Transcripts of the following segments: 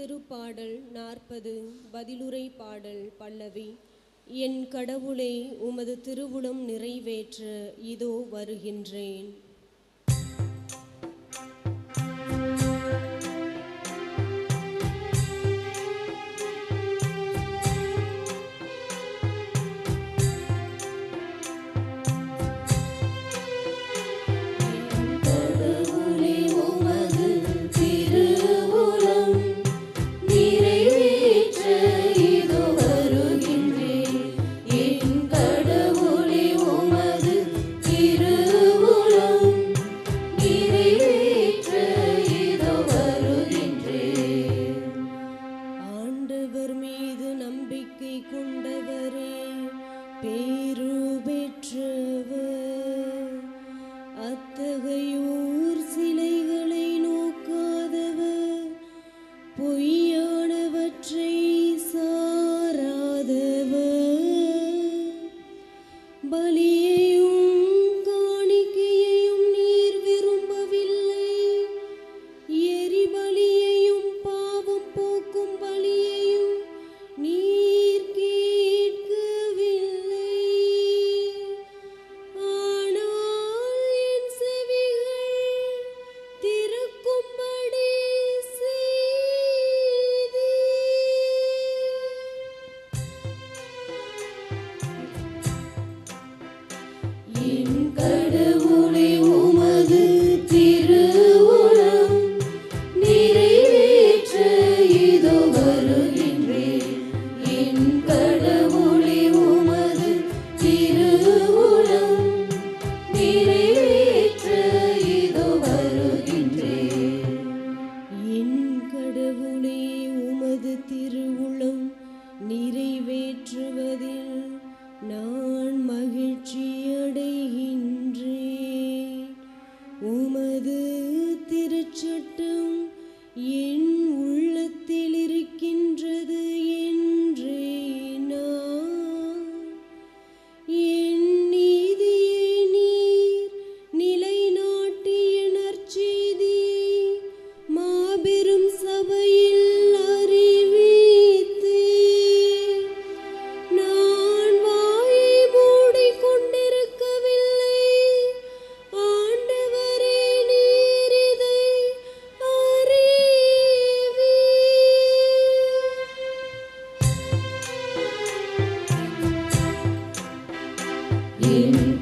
திருப்பாடல் நாற்பது பதிலுரை பாடல் பல்லவி. என் கடவுளே உமது திருவுளம் நிறைவேற்ற இதோ வருகின்றேன். be நிறைவேற்றுவதில் நான் மகிழ்ச்சியடைகின்றேன் உமது திருச்சுட்டு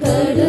கடு